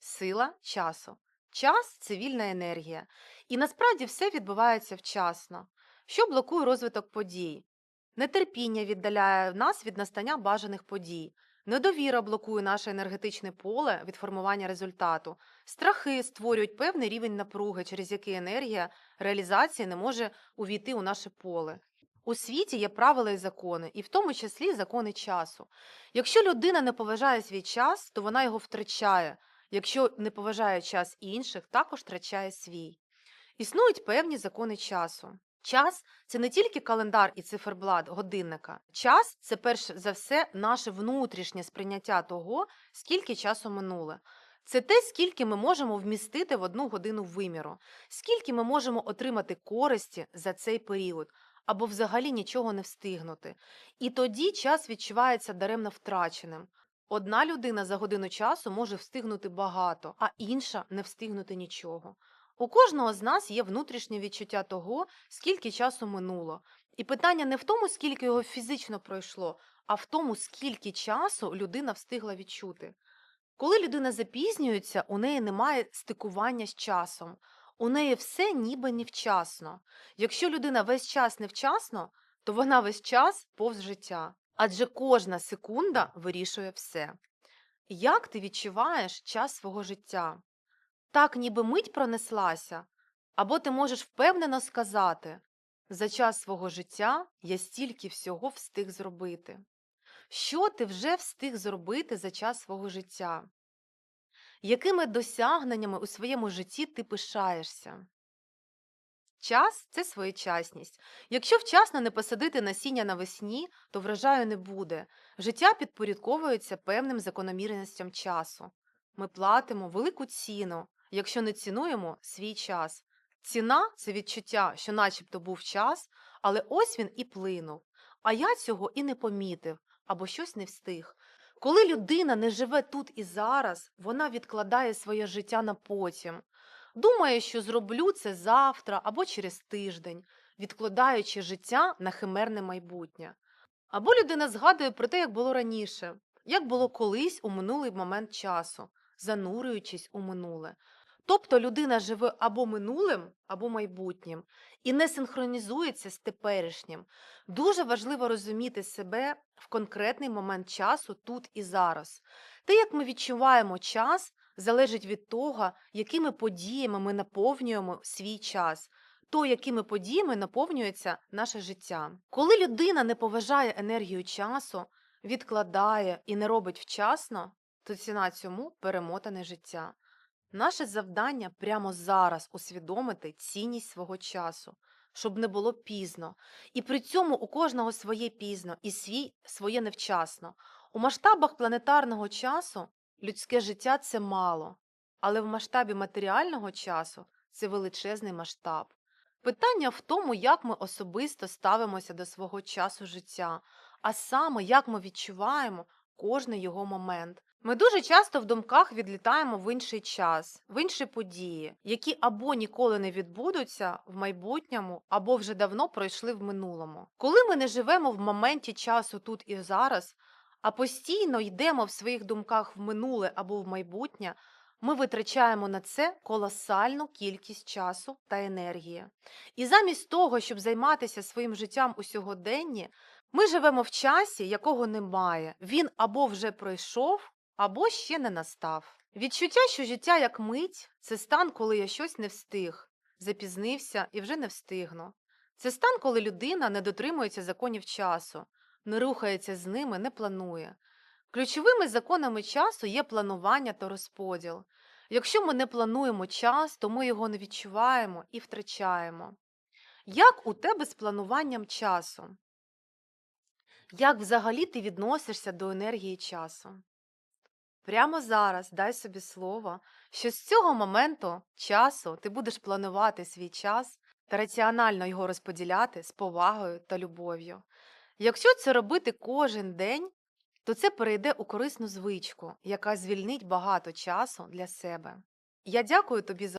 сила часу. Час це вільна енергія. І насправді все відбувається вчасно. Що блокує розвиток подій? Нетерпіння віддаляє нас від настання бажаних подій. Недовіра блокує наше енергетичне поле від формування результату. Страхи створюють певний рівень напруги, через який енергія реалізації не може увійти у наше поле. У світі є правила і закони, і в тому числі закони часу. Якщо людина не поважає свій час, то вона його втрачає. Якщо не поважає час інших, також втрачає свій. Існують певні закони часу. Час це не тільки календар і циферблат годинника. Час це перш за все наше внутрішнє сприйняття того, скільки часу минуло. Це те, скільки ми можемо вмістити в одну годину виміру, скільки ми можемо отримати користі за цей період, або взагалі нічого не встигнути. І тоді час відчувається даремно втраченим. Одна людина за годину часу може встигнути багато, а інша не встигнути нічого. У кожного з нас є внутрішнє відчуття того, скільки часу минуло. І питання не в тому, скільки його фізично пройшло, а в тому, скільки часу людина встигла відчути. Коли людина запізнюється, у неї немає стикування з часом. У неї все ніби невчасно. Якщо людина весь час невчасно, то вона весь час повз життя. Адже кожна секунда вирішує все. Як ти відчуваєш час свого життя? Так, ніби мить пронеслася, або ти можеш впевнено сказати за час свого життя я стільки всього встиг зробити. Що ти вже встиг зробити за час свого життя? Якими досягненнями у своєму житті ти пишаєшся? Час це своєчасність. Якщо вчасно не посадити насіння навесні, то врожаю не буде. Життя підпорядковується певним закономірностям часу. Ми платимо велику ціну, якщо не цінуємо свій час. Ціна це відчуття, що начебто був час, але ось він і плинув. А я цього і не помітив або щось не встиг. Коли людина не живе тут і зараз, вона відкладає своє життя на потім. Думає, що зроблю це завтра або через тиждень, відкладаючи життя на химерне майбутнє. Або людина згадує про те, як було раніше, як було колись у минулий момент часу, занурюючись у минуле. Тобто людина живе або минулим, або майбутнім і не синхронізується з теперішнім. Дуже важливо розуміти себе в конкретний момент часу тут і зараз. Те, як ми відчуваємо час, залежить від того, якими подіями ми наповнюємо свій час, то, якими подіями наповнюється наше життя. Коли людина не поважає енергію часу, відкладає і не робить вчасно, то ціна цьому перемотане життя. Наше завдання прямо зараз усвідомити цінність свого часу, щоб не було пізно. І при цьому у кожного своє пізно і свій своє невчасно. У масштабах планетарного часу людське життя це мало, але в масштабі матеріального часу це величезний масштаб. Питання в тому, як ми особисто ставимося до свого часу життя, а саме як ми відчуваємо кожний його момент. Ми дуже часто в думках відлітаємо в інший час, в інші події, які або ніколи не відбудуться в майбутньому, або вже давно пройшли в минулому. Коли ми не живемо в моменті часу тут і зараз, а постійно йдемо в своїх думках в минуле або в майбутнє, ми витрачаємо на це колосальну кількість часу та енергії. І замість того, щоб займатися своїм життям у сьогоденні, ми живемо в часі, якого немає. Він або вже пройшов, або ще не настав. Відчуття, що життя як мить це стан, коли я щось не встиг, запізнився і вже не встигну. Це стан, коли людина не дотримується законів часу, не рухається з ними, не планує. Ключовими законами часу є планування та розподіл. Якщо ми не плануємо час, то ми його не відчуваємо і втрачаємо. Як у тебе з плануванням часу? Як взагалі ти відносишся до енергії часу? Прямо зараз дай собі слово, що з цього моменту часу ти будеш планувати свій час та раціонально його розподіляти з повагою та любов'ю. Якщо це робити кожен день, то це перейде у корисну звичку, яка звільнить багато часу для себе. Я дякую тобі за